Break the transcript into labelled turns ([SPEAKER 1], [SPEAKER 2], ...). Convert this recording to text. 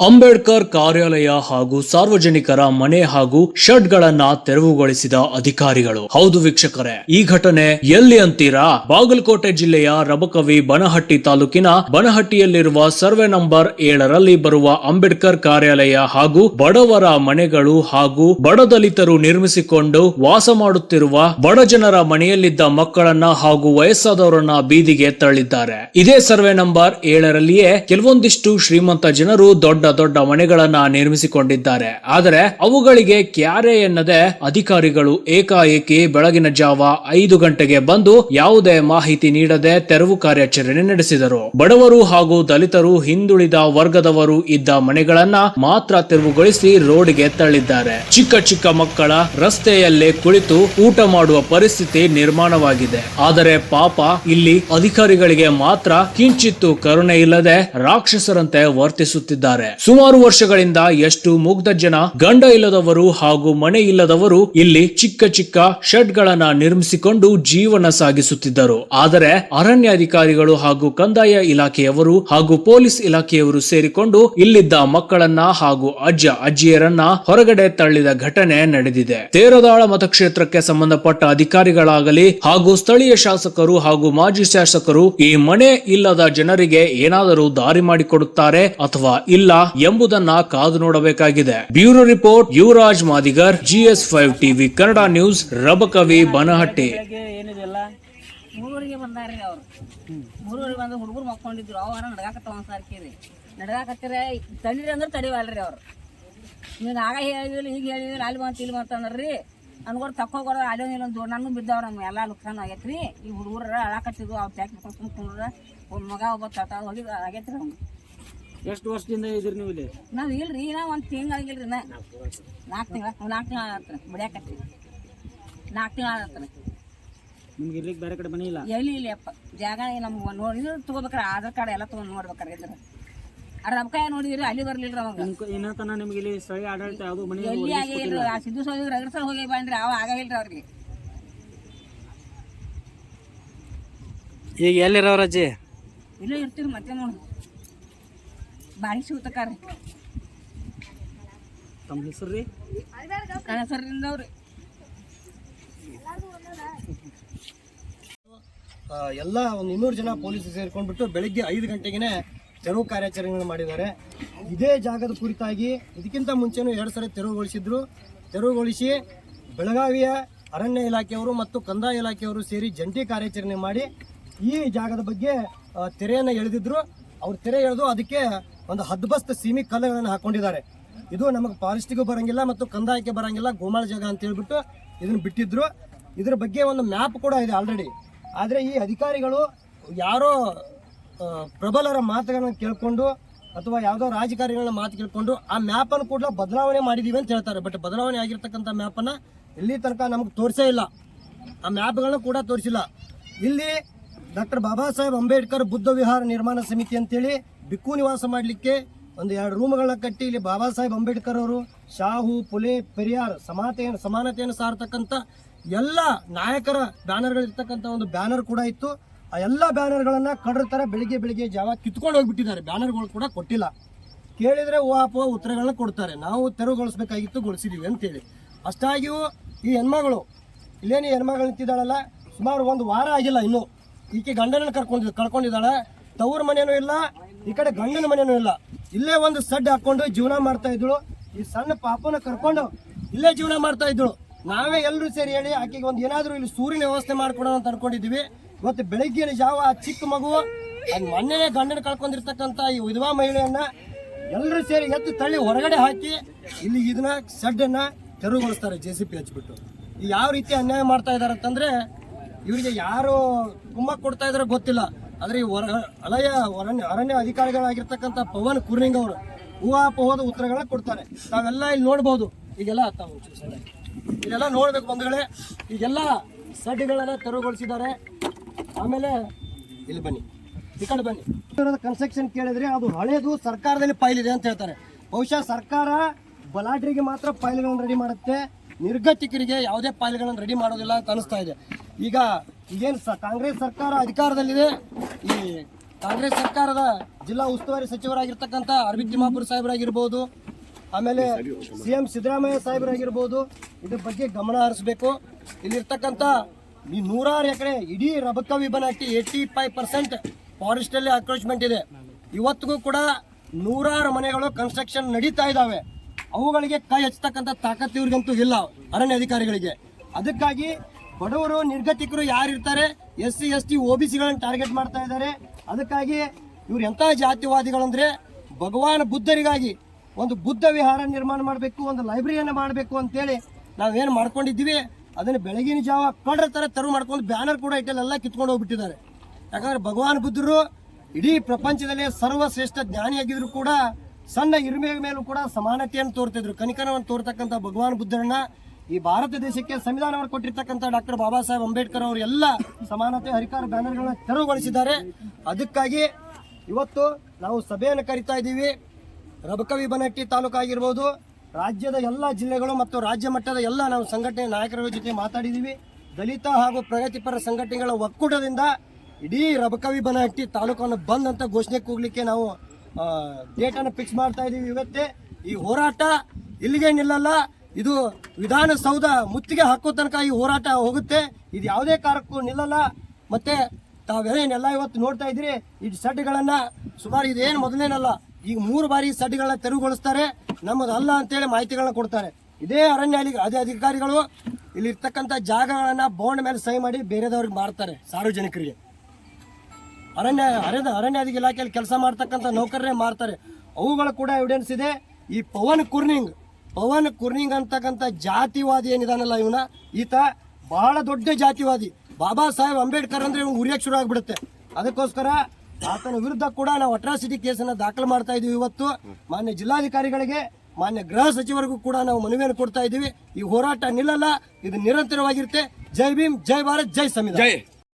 [SPEAKER 1] ಅಂಬೇಡ್ಕರ್ ಕಾರ್ಯಾಲಯ ಹಾಗೂ ಸಾರ್ವಜನಿಕರ ಮನೆ ಹಾಗೂ ಶೆಡ್ಗಳನ್ನ ತೆರವುಗೊಳಿಸಿದ ಅಧಿಕಾರಿಗಳು. ಹೌದು ವೀಕ್ಷಕರೇ, ಈ ಘಟನೆ ಎಲ್ಲಿ ಅಂತೀರಾ? ಬಾಗಲಕೋಟೆ ಜಿಲ್ಲೆಯ ರಬಕವಿ ಬನಹಟ್ಟಿ ತಾಲೂಕಿನ ಬನಹಟ್ಟಿಯಲ್ಲಿರುವ ಸರ್ವೆ ನಂಬರ್ ಏಳರಲ್ಲಿ ಬರುವ ಅಂಬೇಡ್ಕರ್ ಕಾರ್ಯಾಲಯ ಹಾಗೂ ಬಡವರ ಮನೆಗಳು ಹಾಗೂ ಬಡ ದಲಿತರು ನಿರ್ಮಿಸಿಕೊಂಡು ವಾಸ ಮಾಡುತ್ತಿರುವ ಬಡ ಜನರ ಮನೆಯಲ್ಲಿದ್ದ ಮಕ್ಕಳನ್ನ ಹಾಗೂ ವಯಸ್ಸಾದವರನ್ನ ಬೀದಿಗೆ ತಳ್ಳಿದ್ದಾರೆ. ಇದೇ ಸರ್ವೆ ನಂಬರ್ ಏಳರಲ್ಲಿಯೇ ಕೆಲವೊಂದಿಷ್ಟು ಶ್ರೀಮಂತ ಜನರು ದೊಡ್ಡ ದೊಡ್ಡ ದೊಡ್ಡ ಮನೆಗಳನ್ನ ನಿರ್ಮಿಸಿಕೊಂಡಿದ್ದಾರೆ. ಆದರೆ ಅವುಗಳಿಗೆ ಕ್ಯಾರೆ ಎನ್ನದೆ ಅಧಿಕಾರಿಗಳು ಏಕಾಏಕಿ ಬೆಳಗಿನ ಜಾವ ಐದು ಗಂಟೆಗೆ ಬಂದು ಯಾವುದೇ ಮಾಹಿತಿ ನೀಡದೆ ತೆರವು ಕಾರ್ಯಾಚರಣೆ ನಡೆಸಿದರು. ಬಡವರು ಹಾಗೂ ದಲಿತರು ಹಿಂದುಳಿದ ವರ್ಗದವರು ಇದ್ದ ಮನೆಗಳನ್ನ ಮಾತ್ರ ತೆರವುಗೊಳಿಸಿ ರೋಡ್ಗೆ ತಳ್ಳಿದ್ದಾರೆ. ಚಿಕ್ಕ ಚಿಕ್ಕ ಮಕ್ಕಳ ರಸ್ತೆಯಲ್ಲೇ ಕುಳಿತು ಊಟ ಮಾಡುವ ಪರಿಸ್ಥಿತಿ ನಿರ್ಮಾಣವಾಗಿದೆ. ಆದರೆ ಪಾಪ, ಇಲ್ಲಿ ಅಧಿಕಾರಿಗಳಿಗೆ ಮಾತ್ರ ಕಿಂಚಿತ್ತು ಕರುಣೆ ಇಲ್ಲದೆ ರಾಕ್ಷಸರಂತೆ ವರ್ತಿಸುತ್ತಿದ್ದಾರೆ. ಸುಮಾರು ವರ್ಷಗಳಿಂದ ಎಷ್ಟು ಮುಗ್ಧ ಜನ ಗಂಡ ಇಲ್ಲದವರು ಹಾಗೂ ಮನೆ ಇಲ್ಲದವರು ಇಲ್ಲಿ ಚಿಕ್ಕ ಚಿಕ್ಕ ಶೆಡ್ ಗಳನ್ನ ನಿರ್ಮಿಸಿಕೊಂಡು ಜೀವನ ಸಾಗಿಸುತ್ತಿದ್ದರು. ಆದರೆ ಅರಣ್ಯಾಧಿಕಾರಿಗಳು ಹಾಗೂ ಕಂದಾಯ ಇಲಾಖೆಯವರು ಹಾಗೂ ಪೊಲೀಸ್ ಇಲಾಖೆಯವರು ಸೇರಿಕೊಂಡು ಇಲ್ಲಿದ್ದ ಮಕ್ಕಳನ್ನ ಹಾಗೂ ಅಜ್ಜ ಅಜ್ಜಿಯರನ್ನ ಹೊರಗಡೆ ತಳ್ಳಿದ ಘಟನೆ ನಡೆದಿದೆ. ತೇರದಾಳ ಮತಕ್ಷೇತ್ರಕ್ಕೆ ಸಂಬಂಧಪಟ್ಟ ಅಧಿಕಾರಿಗಳಾಗಲಿ ಹಾಗೂ ಸ್ಥಳೀಯ ಶಾಸಕರು ಹಾಗೂ ಮಾಜಿ ಶಾಸಕರು ಈ ಮನೆ ಇಲ್ಲದ ಜನರಿಗೆ ಏನಾದರೂ ದಾರಿ ಮಾಡಿಕೊಡುತ್ತಾರೆ ಅಥವಾ ಇಲ್ಲ ಎಂಬುದನ್ನ ಕಾದು ನೋಡಬೇಕಾಗಿದೆ. Bureau report, Yuvaraj Madigar, GS five TV, Kannada news, Rabakavi Banahatti.
[SPEAKER 2] ಮೂರೂರಿಗೆ ಬಂದಾರ್ರಿ ಅವ್ರು. ಮೂರೂರಿಗೆ ಬಂದು ಹುಡುಗರು ಮಕ್ಕೊಂಡಿದ್ರು. ಅವಾರ ನಡ್ಗಾಕತ್ತಾವ ಸಾರ್ಕಿರಿ ನಡ್ಗಾಕತ್ತಿರ ತಡೀರಿ ಅಂದ್ರೆ ತಡಿವಲ್ರಿ ಅವ್ರು. ನೀವು ಆಗ ಹೇಳಿದ್ರು ಈಗ ಹೇಳಿದ್ರು ಅಲ್ಲಿ ಬಂತು ಇಲ್ಲಿ ಬಂತ ಅಂದ್ರಿ ಅನ್ಕೊಂಡು ತಕ್ಕೋಗೋರು ಅಲ್ಲಿ ಇಲ್ಲ ಒಂದು ನನ್ನ ಬಿದ್ದವ್ರ ನಮ್ಮ ಎಲ್ಲ ನುಕ್ಸಾನ ಆಗೈತ್ರಿ. ಈ ಹುಡುಗರು ಅಳಾಕತ್ತಿದ್ವು ಅವ್ರು ಚಾಕಿ ಕುಂತ್ಕೊಂಡ್ರ ಒಂದು ಮಗ ಒಬ್ಬ ತಾತ ಹೋಗಿ ಆಗೈತ್ರಿ ಅವ್ನು.
[SPEAKER 3] ಎಷ್ಟು ವರ್ಷದಿಂದ ಇದ್ರಿ ನೀವು ಇಲ್ಲಿ?
[SPEAKER 2] ನಾವು ಇಲ್ರಿ ನಾ ಒಂದು ತಿಂಗಳಿಗಿಲ್ರಿ ನಾ ನಾಲ್ಕು ತಿಂಗಳ ನಾಲ್ಕು ತಿಂಗಳ ಆಗತ್ತೆ ಬಿಡ್ಯಾಕತ್ತಿ ನಾಲ್ಕು ತಿಂಗಳ
[SPEAKER 3] ನಿಮ್ಗೆ ಇರ್ಲಿಕ್ಕೆ ಬೇರೆ ಕಡೆ ಮನೆ ಇಲ್ಲ?
[SPEAKER 2] ಎಲ್ಲಿ ಇಲ್ಲಿ ಅಪ್ಪ ಜಾಗ ನಮ್ಗೆ ನೋಡಿ ಇದು ತಗೋಬೇಕಾರ ಆಧಾರ್ ಕಾರ್ಡ್ ಎಲ್ಲ ತೊಗೊಂಡು ನೋಡ್ಬೇಕಾರೆ ಇದ್ರ. ಅದ್ರ ಅಬ್ಕಾಯ ನೋಡಿದ್ರಿ ಅಲ್ಲಿ ಬರ್ಲಿಲ್ಲ ಅವಾಗ.
[SPEAKER 3] ನಿಮ್ಗೆ ಇಲ್ಲಿ ಸ್ಥಳೀಯ ಆಡಳಿತ ಯಾವುದು ಮನೆ
[SPEAKER 2] ಎಲ್ಲಿ ಆಗಿಲ್ಲ ಆ ಸಿದ್ದು ಸೋಗಿ ರಗಡ್ಸಲ್ ಸಲ ಹೋಗಿ ಬಂದ್ರಿ ಅವ ಆಗಲಿಲ್ಲ ಅವ್ರಿಗೆ.
[SPEAKER 3] ಈಗ ಎಲ್ಲಿರೋರ ಅಜ್ಜಿ?
[SPEAKER 2] ಇಲ್ಲೇ ಇರ್ತೀರಿ ಮತ್ತೆ ನೋಡಿ. ಬಾರಿ ಸೂತಕಾರ
[SPEAKER 3] ತಮ್ಮ ಹೆಸರು ರೀ?
[SPEAKER 4] ಎಲ್ಲ ಒಂದು ಇನ್ನೂರು ಜನ ಪೊಲೀಸ್ ಸೇರ್ಕೊಂಡ್ಬಿಟ್ಟು ಬೆಳಿಗ್ಗೆ ಐದು ಗಂಟೆಗೆ ತೆರವು ಕಾರ್ಯಾಚರಣೆಗಳನ್ನು ಮಾಡಿದ್ದಾರೆ. ಇದೇ ಜಾಗದ ಕುರಿತಾಗಿ ಇದಕ್ಕಿಂತ ಮುಂಚೆನೂ ಎರಡು ಸಲ ತೆರವುಗೊಳಿಸಿದ್ರು. ತೆರವುಗೊಳಿಸಿ ಬೆಳಗಾವಿಯ ಅರಣ್ಯ ಇಲಾಖೆಯವರು ಮತ್ತು ಕಂದಾಯ ಇಲಾಖೆಯವರು ಸೇರಿ ಜಂಟಿ ಕಾರ್ಯಾಚರಣೆ ಮಾಡಿ ಈ ಜಾಗದ ಬಗ್ಗೆ ತೆರೆಯನ್ನು ಎಳೆದಿದ್ರು. ಅವ್ರು ತೆರೆ ಎಳೆದು ಅದಕ್ಕೆ ಒಂದು ಹದ್ಬಸ್ತ್ ಸೀಮಿ ಕಲ್ಲುಗಳನ್ನು ಹಾಕೊಂಡಿದ್ದಾರೆ. ಇದು ನಮಗೆ ಫಾರೆಸ್ಟಿಗೂ ಬರಂಗಿಲ್ಲ ಮತ್ತು ಕಂದಾಯಕ್ಕೆ ಬರಂಗಿಲ್ಲ, ಗೋಮಾಳ ಜಾಗ ಅಂತ ಹೇಳ್ಬಿಟ್ಟು ಇದನ್ನು ಬಿಟ್ಟಿದ್ರು. ಇದ್ರ ಬಗ್ಗೆ ಒಂದು ಮ್ಯಾಪ್ ಕೂಡ ಇದೆ ಆಲ್ರೆಡಿ ಆದರೆ ಈ ಅಧಿಕಾರಿಗಳು ಯಾರೋ ಪ್ರಬಲರ ಮಾತುಗಳನ್ನು ಕೇಳಿಕೊಂಡು ಅಥವಾ ಯಾವುದೋ ರಾಜಕಾರಣಿಗಳ ಮಾತು ಕೇಳ್ಕೊಂಡು ಆ ಮ್ಯಾಪನ್ನು ಕೂಡ ಬದಲಾವಣೆ ಮಾಡಿದೀವಿ ಅಂತ ಹೇಳ್ತಾರೆ. ಬಟ್ ಬದಲಾವಣೆ ಆಗಿರ್ತಕ್ಕಂಥ ಮ್ಯಾಪನ್ನು ಇಲ್ಲಿ ತನಕ ನಮಗೆ ತೋರಿಸೇ ಇಲ್ಲ. ಆ ಮ್ಯಾಪ್ಗಳನ್ನು ಕೂಡ ತೋರಿಸಿಲ್ಲ. ಇಲ್ಲಿ ಡಾಕ್ಟರ್ ಬಾಬಾ ಸಾಹೇಬ್ ಅಂಬೇಡ್ಕರ್ ಬುದ್ಧ ವಿಹಾರ ನಿರ್ಮಾಣ ಸಮಿತಿ ಅಂತೇಳಿ ಬಿಕ್ಕು ನಿವಾಸ ಮಾಡಲಿಕ್ಕೆ ಒಂದು ಎರಡು ರೂಮ್ಗಳನ್ನ ಕಟ್ಟಿ ಇಲ್ಲಿ ಬಾಬಾ ಸಾಹೇಬ್ ಅಂಬೇಡ್ಕರ್ ಅವರು, ಶಾಹು, ಪುಲೆ, ಪೆರಿಯಾರ್ ಸಮಾನತೆಯನ್ನು ಸಮಾನತೆಯನ್ನು ಸಾರ್ತಕ್ಕಂಥ ಎಲ್ಲ ನಾಯಕರ ಬ್ಯಾನರ್ಗಳಿರ್ತಕ್ಕಂಥ ಒಂದು ಬ್ಯಾನರ್ ಕೂಡ ಇತ್ತು. ಆ ಎಲ್ಲ ಬ್ಯಾನರ್ಗಳನ್ನು ಕಡ್ರ ಥರ ಬೆಳಿಗ್ಗೆ ಬೆಳಿಗ್ಗೆ ಜಾವ ಕಿತ್ಕೊಂಡು ಹೋಗ್ಬಿಟ್ಟಿದ್ದಾರೆ. ಬ್ಯಾನರ್ಗಳು ಕೂಡ ಕೊಟ್ಟಿಲ್ಲ. ಕೇಳಿದ್ರೆ ಓ ಉತ್ತರಗಳನ್ನ ಕೊಡ್ತಾರೆ. ನಾವು ತೆರವುಗೊಳಿಸ್ಬೇಕಾಗಿತ್ತು ಗೊಳಿಸಿದೀವಿ ಅಂತೇಳಿ. ಅಷ್ಟಾಗಿಯೂ ಈ ಹೆಣ್ಮಗಳು, ಇಲ್ಲೇನು ಹೆಣ್ಮಗಳು ನಿಂತಿದ್ದಾಳಲ್ಲ, ಸುಮಾರು ಒಂದು ವಾರ ಆಗಿಲ್ಲ ಇನ್ನೂ. ಈಕೆ ಗಂಡನ ಕರ್ಕೊಂಡಿದ್ದು ಕಳ್ಕೊಂಡಿದ್ದಾಳೆ. ತವ್ರ ಮನೆಯೂ ಇಲ್ಲ. ಈ ಕಡೆ ಗಂಡನ ಮನೆಯೂ ಇಲ್ಲ. ಇಲ್ಲೇ ಒಂದು ಸಡ್ ಹಾಕೊಂಡು ಜೀವನ ಮಾಡ್ತಾ ಇದ್ಳು ಈ ಸಣ್ಣ ಪಾಪನ ಕರ್ಕೊಂಡು ಇಲ್ಲೇ ಜೀವನ ಮಾಡ್ತಾ ಇದ್ಳು ನಾವೇ ಎಲ್ಲರೂ ಸೇರಿ ಹೇಳಿ ಆಕೆಗೆ ಒಂದು ಏನಾದರೂ ಇಲ್ಲಿ ಸೂರ್ಯನ ವ್ಯವಸ್ಥೆ ಮಾಡ್ಕೊಡೋಣ ಅಂತ ಅನ್ಕೊಂಡಿದ್ವಿ ಇವತ್ತು ಬೆಳಿಗ್ಗೆ ಜಾವ ಆ ಚಿಕ್ಕ ಮಗು ಮೊನ್ನೆನೇ ಗಂಡನ ಕಳ್ಕೊಂಡಿರ್ತಕ್ಕಂಥ ಈ ವಿಧವಾ ಮಹಿಳೆಯನ್ನ ಎಲ್ಲರೂ ಸೇರಿ ಎದ್ದು ತಳ್ಳಿ ಹೊರಗಡೆ ಹಾಕಿ ಇಲ್ಲಿ ಇದನ್ನ ಸಡ್ಡನ್ನ ತೆರವುಗೊಳಿಸ್ತಾರೆ ಜೆ ಸಿ ಪಿ ಹಚ್ಬಿಟ್ಟು. ಯಾವ ರೀತಿ ಅನ್ಯಾಯ ಮಾಡ್ತಾ ಇದ್ದಾರೆ ಅಂತಂದ್ರೆ ಇವರಿಗೆ ಯಾರು ಕುಮ್ಮಕ್ ಕೊಡ್ತಾ ಇದಾರೋ ಗೊತ್ತಿಲ್ಲ. ಆದ್ರೆ ಈ ಹೊರ ಅಲಯ ಅರಣ್ಯ ಅರಣ್ಯ ಅಧಿಕಾರಿಗಳಾಗಿರ್ತಕ್ಕಂಥ ಪವನ್ ಕುರ್ನಿಂಗ್ ಅವರು ಊಹಾಪೋಹದ ಉತ್ತರಗಳನ್ನ ಕೊಡ್ತಾರೆ. ನಾವೆಲ್ಲ ಇಲ್ಲಿ ನೋಡ್ಬೋದು. ಈಗೆಲ್ಲ ತಾವು ಇದೆಲ್ಲ ನೋಡ್ಬೇಕು ಬಂಧುಗಳೇ. ಈಗೆಲ್ಲ ಸಡ್ಡುಗಳನ್ನ ತೆರವುಗೊಳಿಸಿದ್ದಾರೆ. ಆಮೇಲೆ ಇಲ್ಲಿ ಬನ್ನಿ. ಈ ಬನ್ನಿ. ಕನ್ಸ್ಟ್ರಕ್ಷನ್ ಕೇಳಿದ್ರೆ ಅದು ಹಳೇದು ಸರ್ಕಾರದಲ್ಲಿ ಫೈಲ್ ಇದೆ ಅಂತ ಹೇಳ್ತಾರೆ. ಬಹುಶಃ ಸರ್ಕಾರ ಬಲಾಢ್ಯರಿಗೆ ಮಾತ್ರ ಫೈಲ್ಗಳನ್ನು ರೆಡಿ ಮಾಡುತ್ತೆ. ನಿರ್ಗತಿಕರಿಗೆ ಯಾವುದೇ ಪಾಲಿಗಳನ್ನು ರೆಡಿ ಮಾಡೋದಿಲ್ಲ ಅಂತ ಅನಿಸ್ತಾ ಇದೆ. ಈಗ ಈಗೇನು ಸ ಕಾಂಗ್ರೆಸ್ ಸರ್ಕಾರ ಅಧಿಕಾರದಲ್ಲಿದೆ. ಈ ಕಾಂಗ್ರೆಸ್ ಸರ್ಕಾರದ ಜಿಲ್ಲಾ ಉಸ್ತುವಾರಿ ಸಚಿವರಾಗಿರ್ತಕ್ಕಂಥ ಅರವಿಂದ್ ತಿಮ್ಮಾಪುರ ಸಾಹೇಬರಾಗಿರ್ಬೋದು, ಆಮೇಲೆ ಸಿ ಎಂ ಸಿದ್ದರಾಮಯ್ಯ ಸಾಹೇಬರಾಗಿರ್ಬೋದು, ಇದ್ರ ಬಗ್ಗೆ ಗಮನ ಹರಿಸಬೇಕು. ಇಲ್ಲಿರ್ತಕ್ಕಂಥ ಈ ನೂರಾರು ಎಕರೆ ಇಡೀ ರಬಕ Banahatti eighty five percent forest ಅಲ್ಲಿ ಅಕ್ರೋಚ್ಮೆಂಟ್ ಇದೆ ಇವತ್ತಿಗೂ ಕೂಡ ನೂರಾರು ಮನೆಗಳು ಕನ್ಸ್ಟ್ರಕ್ಷನ್ ನಡೀತಾ ಇದ್ದಾವೆ. ಅವುಗಳಿಗೆ ಕೈ ಹಚ್ಚತಕ್ಕಂಥ ತಾಕತ್ತು ಇವ್ರಿಗಂತೂ ಇಲ್ಲ ಅರಣ್ಯ ಅಧಿಕಾರಿಗಳಿಗೆ. ಅದಕ್ಕಾಗಿ ಬಡವರು, ನಿರ್ಗತಿಕರು ಯಾರು ಇರ್ತಾರೆ S C, S T O B ಸಿಗಳನ್ನು target ಮಾಡ್ತಾ ಇದ್ದಾರೆ. ಅದಕ್ಕಾಗಿ ಇವ್ರು ಎಂಥ ಜಾತಿವಾದಿಗಳಂದ್ರೆ ಭಗವಾನ್ ಬುದ್ಧರಿಗಾಗಿ ಒಂದು ಬುದ್ಧ ವಿಹಾರ ನಿರ್ಮಾಣ ಮಾಡಬೇಕು, ಒಂದು ಲೈಬ್ರರಿಯನ್ನು ಮಾಡಬೇಕು ಅಂತೇಳಿ ನಾವೇನು ಮಾಡ್ಕೊಂಡಿದ್ದೀವಿ, ಅದನ್ನು ಬೆಳಗಿನ ಜಾವ ಕಡ್ರ ಥರ ತೆರವು ಮಾಡ್ಕೊಂಡು ಬ್ಯಾನರ್ ಕೂಡ ಇಟ್ಟಲ್ಲೆಲ್ಲ ಕಿತ್ಕೊಂಡು ಹೋಗ್ಬಿಟ್ಟಿದ್ದಾರೆ. ಯಾಕಂದ್ರೆ ಭಗವಾನ್ ಬುದ್ಧರು ಇಡೀ ಪ್ರಪಂಚದಲ್ಲೇ ಸರ್ವಶ್ರೇಷ್ಠ ಜ್ಞಾನಿಯಾಗಿದ್ರು ಕೂಡ ಸಣ್ಣ ಇರುಮೆ ಮೇಲೂ ಕೂಡ ಸಮಾನತೆಯನ್ನು ತೋರ್ತಿದ್ರು. ಕನಿಕನವನ್ನು ತೋರ್ತಕ್ಕಂಥ ಭಗವಾನ್ ಬುದ್ಧರನ್ನ ಈ ಭಾರತ ದೇಶಕ್ಕೆ ಸಂವಿಧಾನವನ್ನು ಕೊಟ್ಟಿರ್ತಕ್ಕಂಥ ಡಾಕ್ಟರ್ ಬಾಬಾ ಸಾಹೇಬ್ ಅಂಬೇಡ್ಕರ್ ಅವರು ಎಲ್ಲ ಸಮಾನತೆ, ಹರಿಕಾರ ಬ್ಯಾನರ್ಗಳನ್ನ ತೆರವುಗೊಳಿಸಿದ್ದಾರೆ. ಅದಕ್ಕಾಗಿ ಇವತ್ತು ನಾವು ಸಭೆಯನ್ನು ಕರಿತಾ ಇದ್ದೀವಿ. ರಬಕವಿ ಬನಟ್ಟಿ ತಾಲೂಕು ಆಗಿರ್ಬೋದು, ರಾಜ್ಯದ ಎಲ್ಲ ಜಿಲ್ಲೆಗಳು ಮತ್ತು ರಾಜ್ಯ ಮಟ್ಟದ ಎಲ್ಲ ನಾವು ಸಂಘಟನೆ ನಾಯಕರ ಜೊತೆ ಮಾತಾಡಿದ್ದೀವಿ. ದಲಿತ ಹಾಗೂ ಪ್ರಗತಿಪರ ಸಂಘಟನೆಗಳ ಒಕ್ಕೂಟದಿಂದ ಇಡೀ ರಬಕವಿ ಬನಹಟ್ಟಿ ತಾಲೂಕನ್ನು ಬಂದ್ ಅಂತ ಘೋಷಣೆ ಕೂಗ್ಲಿಕ್ಕೆ ನಾವು ಡೇಟನ್ನು ಫಿಕ್ಸ್ ಮಾಡ್ತಾ ಇದ್ದೀವಿ ಇವತ್ತೇ. ಈ ಹೋರಾಟ ಇಲ್ಲಿಗೆ ನಿಲ್ಲಲ್ಲ ಇದು ವಿಧಾನಸೌಧ ಮುತ್ತಿಗೆ ಹಾಕೋ ತನಕ ಈ ಹೋರಾಟ ಹೋಗುತ್ತೆ. ಇದು ಯಾವುದೇ ಕಾರಣಕ್ಕೂ ನಿಲ್ಲಲ್ಲ. ಮತ್ತೆ ತಾವೇನೆಲ್ಲ ಇವತ್ತು ನೋಡ್ತಾ ಇದ್ದೀರಿ, ಈ ಸಡ್ಗಳನ್ನ ಸುಮಾರು ಇದೇನು ಮೊದಲೇನಲ್ಲ, ಈಗ ಮೂರು ಬಾರಿ ಸಡ್ಗಳನ್ನ ತೆರವುಗೊಳಿಸ್ತಾರೆ. ನಮ್ಮದು ಅಲ್ಲ ಅಂತೇಳಿ ಮಾಹಿತಿಗಳನ್ನ ಕೊಡ್ತಾರೆ. ಇದೇ ಅರಣ್ಯ ಅದೇ ಅಧಿ ಅಧಿಕಾರಿಗಳು ಇಲ್ಲಿ ಜಾಗಗಳನ್ನು ಬೋರ್ಡ್ ಮೇಲೆ ಸಹಿ ಮಾಡಿ ಬೇರೆದವ್ರಿಗೆ ಮಾರ್ತಾರೆ ಸಾರ್ವಜನಿಕರಿಗೆ. ಅರಣ್ಯ ಅರಣ್ಯ ಅರಣ್ಯಾಧಿಕ ಇಲಾಖೆಯಲ್ಲಿ ಕೆಲಸ ಮಾಡ್ತಕ್ಕಂಥ ನೌಕರರೇ ಮಾರ್ತಾರೆ. ಅವುಗಳ ಕೂಡ ಎವಿಡೆನ್ಸ್ ಇದೆ. ಈ ಪವನ್ ಕುರ್ನಿಂಗ್ ಪವನ್ ಕುರ್ನಿಂಗ್ ಅಂತಕ್ಕಂಥ ಜಾತಿವಾದಿ ಏನಿದಾನಲ್ಲ ಇವನ? ಈತ ಬಹಳ ದೊಡ್ಡ ಜಾತಿವಾದಿ. ಬಾಬಾ ಸಾಹೇಬ್ ಅಂಬೇಡ್ಕರ್ ಅಂದ್ರೆ ಇವನು ಉರಿಯಕ್ಕೆ ಶುರು ಆಗಿಬಿಡುತ್ತೆ. ಅದಕ್ಕೋಸ್ಕರ ಆತನ ವಿರುದ್ಧ ಕೂಡ ನಾವು ಅಟ್ರಾಸಿಟಿ ಕೇಸನ್ನು ದಾಖಲು ಮಾಡ್ತಾ ಇದೀವಿ ಇವತ್ತು. ಮಾನ್ಯ ಜಿಲ್ಲಾಧಿಕಾರಿಗಳಿಗೆ, ಮಾನ್ಯ ಗೃಹ ಸಚಿವರಿಗೂ ಕೂಡ ನಾವು ಮನವಿಯನ್ನು ಕೊಡ್ತಾ ಇದ್ದೀವಿ ಈ ಹೋರಾಟ ನಿಲ್ಲಲ್ಲ, ಇದು ನಿರಂತರವಾಗಿರುತ್ತೆ. ಜೈ ಭೀಮ್, ಜೈ ಭಾರತ್, ಜೈ ಸಂವಿಧಾನ.